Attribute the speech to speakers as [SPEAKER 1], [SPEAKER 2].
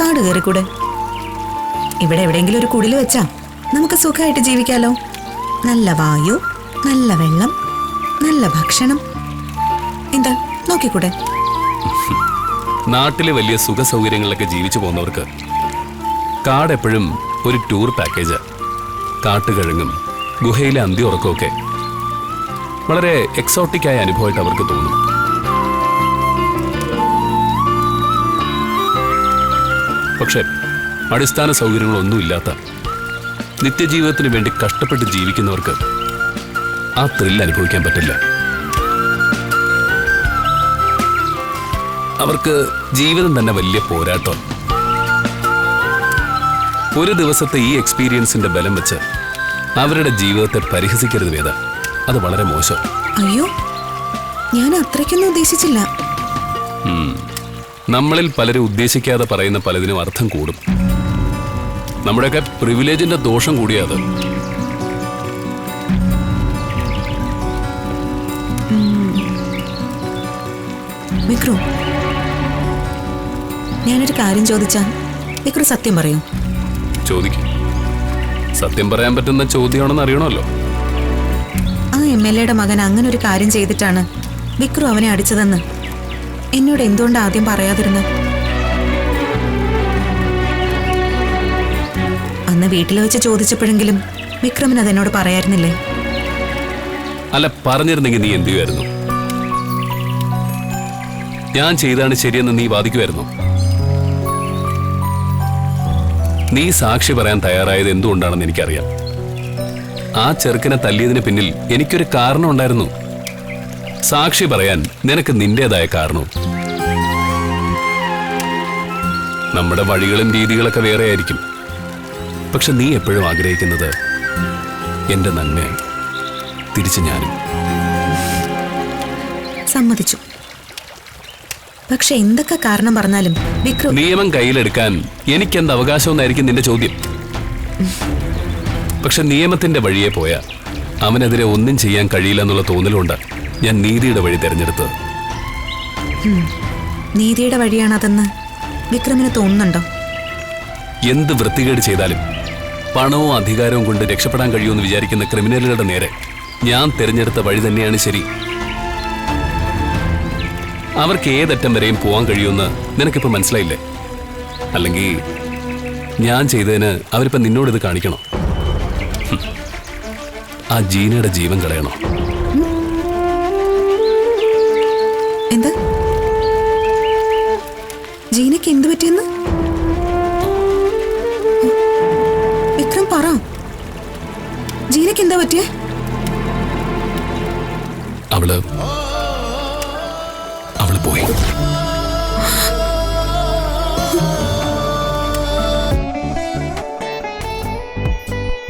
[SPEAKER 1] കാട് കയറിക്കൂടെ? ഇവിടെ എവിടെയെങ്കിലും ഒരു കുടിൽ വെച്ചാ നമുക്ക് സുഖമായിട്ട് ജീവിക്കാലോ. നല്ല വായു നല്ല വെള്ളം നല്ല ഭക്ഷണം. എന്താ നോക്കിക്കൂടെ?
[SPEAKER 2] നാട്ടിലെ വലിയ സുഖ സൗകര്യങ്ങളിലൊക്കെ ജീവിച്ചു പോകുന്നവർക്ക് കാട് എപ്പോഴും ഒരു ടൂർ പാക്കേജ്. കാട്ടുകഴങ്ങും ഗുഹയിലെ അന്ത്യുറക്കമൊക്കെ വളരെ എക്സോട്ടിക്കായ അനുഭവമായിട്ട് അവർക്ക് തോന്നും. പക്ഷെ അടിസ്ഥാന സൗകര്യങ്ങളൊന്നുമില്ലാത്ത നിത്യജീവിതത്തിന് വേണ്ടി കഷ്ടപ്പെട്ട് ജീവിക്കുന്നവർക്ക് ആ ത്രില്ല് അനുഭവിക്കാൻ പറ്റില്ല. അവർക്ക് ജീവിതം തന്നെ വലിയ പോരാട്ടം. ഒരു ദിവസത്തെ ഈ എക്സ്പീരിയൻസിന്റെ ബലം വെച്ച് അവരുടെ ജീവിതത്തെ പരിഹസിക്കരുത് വേദ. അത് വളരെ മോശം.
[SPEAKER 1] അയ്യോ ഞാൻ അത്രയ്ക്കൊന്നും ഉദ്ദേശിച്ചില്ല.
[SPEAKER 2] നമ്മളിൽ പലരും ഉദ്ദേശിക്കാതെ പറയുന്ന പലതിനും അർത്ഥം കൂടും. നമ്മുടെയൊക്കെ പ്രിവിലേജിന്റെ ദോഷം കൂടിയത്
[SPEAKER 1] വിക്രു. ഞാനൊരു കാര്യം ചോദിച്ചാൽ വിക്രു സത്യം പറയൂ.
[SPEAKER 2] ചോദിക്കും. സത്യം പറയാൻ പറ്റുന്ന ചോദ്യമാണെന്ന് അറിയണമല്ലോ.
[SPEAKER 1] ആ എം എൽ എയുടെ മകൻ അങ്ങനെ ഒരു കാര്യം ചെയ്തിട്ടാണ് വിക്രു അവനെ അടിച്ചതെന്ന്. എന്നോട് എന്തുകൊണ്ട് ആദ്യം പറയാതിരുന്നത്? അന്ന് വീട്ടിൽ വെച്ച് ചോദിച്ചപ്പോഴെങ്കിലും വിക്രമൻ അതെന്നോട് പറയായിരുന്നില്ലേ?
[SPEAKER 2] അല്ല പറഞ്ഞിരുന്നെങ്കിൽ നീ എന്ത് ചെയ്യുമായിരുന്നു? ഞാൻ ചെയ്താണ് ശരിയെന്ന് നീ വാദിക്കുമായിരുന്നു. നീ സാക്ഷി പറയാൻ തയ്യാറായത് എന്തുകൊണ്ടാണെന്ന് എനിക്കറിയാം. ആ ചെറുക്കനെ തല്ലിയതിന് പിന്നിൽ എനിക്കൊരു കാരണം ഉണ്ടായിരുന്നു സാക്ഷി പറയാൻ നിനക്ക് നിന്റേതായ കാരണവും നമ്മുടെ വഴികളും രീതികളൊക്കെ വേറെ ആയിരിക്കും. പക്ഷെ നീ എപ്പോഴും ആഗ്രഹിക്കുന്നത് എന്റെ നന്മയാണ് തിരിച്ചു ഞാനും.
[SPEAKER 1] സമ്മതിച്ചു. പക്ഷെ എന്തൊക്കെ കാരണം പറഞ്ഞാലും വിക്രം
[SPEAKER 2] നിയമം കയ്യിലെടുക്കാൻ എനിക്കെന്ത് അവകാശമെന്നായിരിക്കും നിന്റെ ചോദ്യം. പക്ഷെ നിയമത്തിന്റെ വഴിയെ പോയാ അവനെതിരെ ഒന്നും ചെയ്യാൻ കഴിയില്ല എന്നുള്ള തോന്നലുകൊണ്ട് ഞാൻ നീതിയുടെ വഴി തിരഞ്ഞെടുത്ത്.
[SPEAKER 1] നീതിയുടെ വഴിയാണതെന്ന് വിക്രമിന് തോന്നുന്നുണ്ടോ?
[SPEAKER 2] എന്ത് വൃത്തികേട് ചെയ്താലും പണവും അധികാരവും കൊണ്ട് രക്ഷപ്പെടാൻ കഴിയുമെന്ന് വിചാരിക്കുന്ന ക്രിമിനലുകളുടെ നേരെ ഞാൻ തിരഞ്ഞെടുത്ത വഴി തന്നെയാണ് ശരി. അവർക്ക് ഏതറ്റം വരെയും പോകാൻ കഴിയുമെന്ന് നിനക്കിപ്പോ മനസ്സിലായില്ലേ? അല്ലെങ്കിൽ ഞാൻ ചെയ്തതിന് അവരിപ്പോ നിന്നോട് ഇത് കാണിക്കണം? ആ ജീനയുടെ ജീവൻ കളയണോ?
[SPEAKER 1] എന്ത്? ജീനയ്ക്ക് എന്ത് പറ്റിയെന്ന്? വിക്രം പറ. ജീനയ്ക്ക് എന്താ പറ്റിയേ?
[SPEAKER 2] അവൾ അവൾ പോയി.